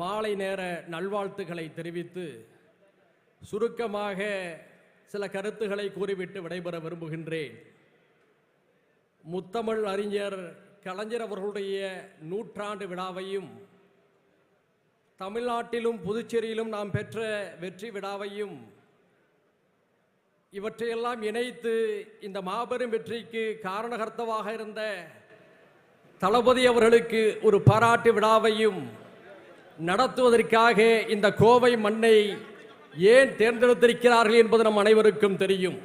மாலை நேர நல்வாழ்த்துக்களை தெரிவித்து சுருக்கமாக சில கருத்துக்களை கூறிவிட்டு விடைபெற விரும்புகின்றேன். முத்தமிழ் அறிஞர் கலைஞர் அவர்களுடைய நூற்றாண்டு விழாவையும் தமிழ்நாட்டிலும் புதுச்சேரியிலும் நாம் பெற்ற வெற்றி விழாவையும் இவற்றையெல்லாம் இணைத்து இந்த மாபெரும் வெற்றிக்கு காரணகர்த்தவாக இருந்த தளபதி அவர்களுக்கு ஒரு பாராட்டு விழாவையும் நடத்துவதற்காக இந்த கோவை மண்ணை ஏன் தேர்ந்தெடுத்திருக்கிறார்கள் என்பது நம் அனைவருக்கும் தெரியும்.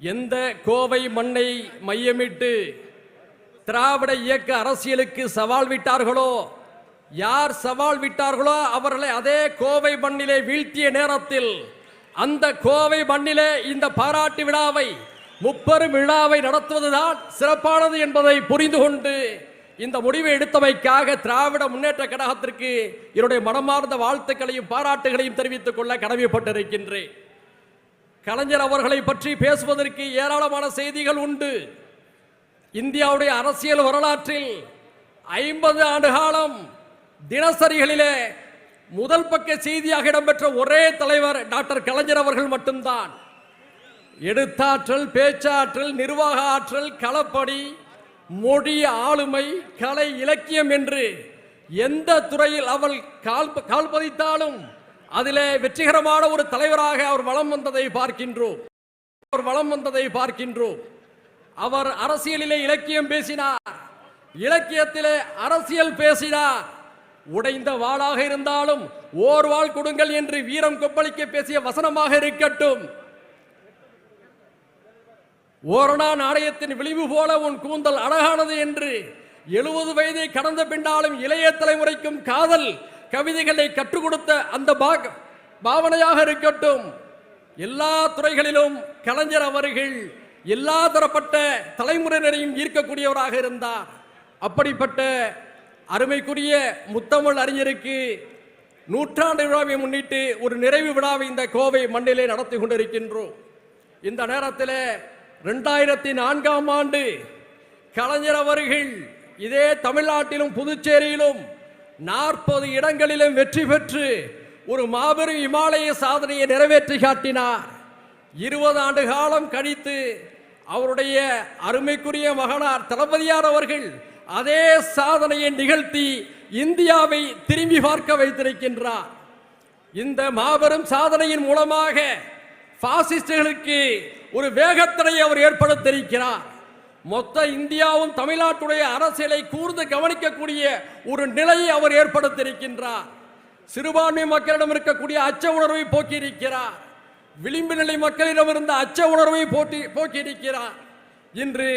எந்த கோவை மண்ணை மையமிட்டு திராவிட இயக்க அரசியலுக்கு சவால் விட்டார்களோ யார் சவால் விட்டார்களோ அவர்களை அதே கோவை மண்ணிலே வீழ்த்திய நேரத்தில் அந்த கோவை மண்ணிலே இந்த பாராட்டு விழாவை முப்பெரும் விழாவை நடத்துவதுதான் சிறப்பானது என்பதை புரிந்து கொண்டு இந்த முடிவை எடுத்தமைக்காக திராவிட முன்னேற்ற கழகத்திற்கு என்னுடைய மனமார்ந்த வாழ்த்துக்களையும் பாராட்டுகளையும் தெரிவித்துக் கொள்ள கடமைப்பட்டிருக்கின்றேன். கலைஞர் அவர்களை பற்றி பேசுவதற்கு ஏராளமான செய்திகள் உண்டு. இந்தியாவுடைய அரசியல் வரலாற்றில் ஐம்பது ஆண்டு காலம் தினசரிகளிலே முதல் பக்க செய்தியாக இடம்பெற்ற ஒரே தலைவர் டாக்டர் கலைஞர் அவர்கள் மட்டும்தான். எடுத்தாற்றல் பேச்சாற்றல் நிர்வாக ஆற்றல் களப்படி மொழி ஆளுமை கலை இலக்கியம் என்று எந்த துறையில் அவள் கால் கால் பதித்தாலும் அதிலே வெற்றிகரமான ஒரு தலைவராக அவர் வளம் வந்ததை பார்க்கின்றோம். அவர் வளம் வந்ததை பார்க்கின்றோம். அவர் அரசியலிலே இலக்கியம் பேசினார். இலக்கியத்திலே அரசியல் பேசினார். உடைந்த வாளாக இருந்தாலும் ஓர் வாள் கொடுங்கள் என்று வீரம் கொப்பளிக்க பேசிய வசனமாக இருக்கட்டும். ஓரணா நாணயத்தின் விளிம்பு போல உன் கூந்தல் அழகானது என்று எழுபது வயதை கடந்த பின்னாலும் இளைய தலைமுறைக்கும் காதல் கவிதைகளை கற்றுக் கொடுத்த அந்த பாவனையாக இருக்கட்டும். எல்லா துறைகளிலும் கலைஞர் அவர்கள் எல்லா தரப்பட்ட தலைமுறையினரையும் ஈர்க்கக்கூடியவராக இருந்தார். அப்படிப்பட்ட அருமைக்குரிய முத்தமிழ் அறிஞருக்கு நூற்றாண்டு விழாவை முன்னிட்டு ஒரு நிறைவு விழாவை இந்த கோவை மண்ணிலே நடத்தி கொண்டிருக்கின்றோம். இந்த நேரத்தில் ரெண்டாயிரத்தி நான்காம் ஆண்டு கலைஞர் அவர்கள் இதே தமிழ்நாட்டிலும் புதுச்சேரியிலும் நாற்பது இடங்களிலும் வெற்றி பெற்று ஒரு மாபெரும் இமாலய சாதனையை நிறைவேற்றி காட்டினார். இருபது ஆண்டு காலம் கழித்து அவருடைய அருமைக்குரிய மகனார் தளபதியார் அவர்கள் அதே சாதனையை நிகழ்த்தி இந்தியாவை திரும்பி பார்க்க வைத்திருக்கின்றார். இந்த மாபெரும் சாதனையின் மூலமாக பாசிஸ்டுகளுக்கு ஒரு வேகத்தடை அவர் ஏற்படுத்தியிருக்கிறார். மொத்த இந்தியாவும் தமிழ்நாட்டுடைய அரசியலை கூர்ந்து கவனிக்கக்கூடிய ஒரு நிலையை அவர் ஏற்படுத்தியிருக்கின்றார். சிறுபான்மை மக்களிடம் இருக்கக்கூடிய அச்ச உணர்வை போக்கியிருக்கிறார். விளிம்பு நிலை மக்களிடம் இருந்த அச்ச உணர்வை போட்டி போக்கியிருக்கிறார். இன்று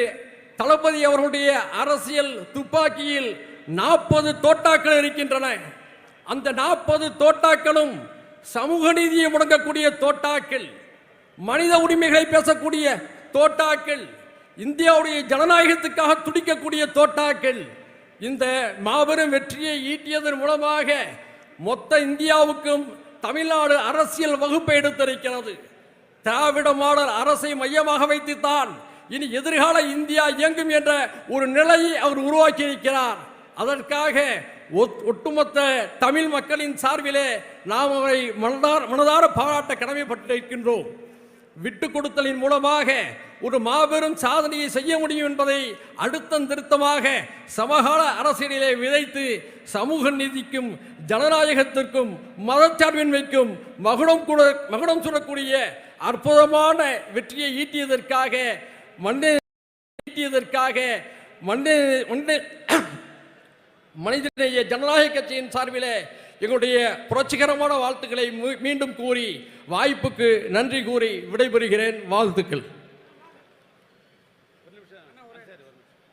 தளபதி அவர்களுடைய அரசியல் துப்பாக்கியில் நாற்பது தோட்டாக்கள் இருக்கின்றன. அந்த நாற்பது தோட்டாக்களும் சமூக நீதியை முடங்கக்கூடிய தோட்டாக்கள். மனித உரிமைகளை பேசக்கூடிய தோட்டாக்கள் இந்தியாவுடைய ஜனநாயகத்துக்காக துடிக்கக்கூடிய தோட்டாக்கள் இந்த மாபெரும் வெற்றியை ஈட்டியதன் மூலமாக மொத்த இந்தியாவுக்கும் தமிழ்நாடு அரசியல் வகுப்பை எடுத்திருக்கிறது. திராவிட மாடல் அரசை மையமாக வைத்துத்தான் இனி எதிர்கால இந்தியா இயங்கும் என்ற ஒரு நிலையை அவர் உருவாக்கி இருக்கிறார் அதற்காக ஒட்டுமொத்த தமிழ் மக்களின் சார்பிலே நாம் அவரை மனதார மனதார பாராட்ட கடமைப்பட்டிருக்கின்றோம். விட்டு கொடுத்தலின் மூலமாக ஒரு மாபெரும் சாதனையை செய்ய முடியும் என்பதை அடுத்தம் திருத்தமாக சமகால அரசியலிலே விதைத்து சமூக நீதிக்கும் ஜனநாயகத்திற்கும் மதச்சார்பின்மைக்கும் மகுடம் கூட மகுடம் சுடக்கூடிய அற்புதமான வெற்றியை ஈட்டியதற்காக மண்ணை ஈட்டியதற்காக மண்ணை மண்ணை மனிதநேய ஜனநாயக கட்சியின் சார்பிலே எங்களுடைய புரட்சிகரமான வாழ்த்துக்களை மீ- மீண்டும் கூறி வாய்ப்புக்கு நன்றி கூறி விடைபெறுகிறேன். வாழ்த்துக்கள்.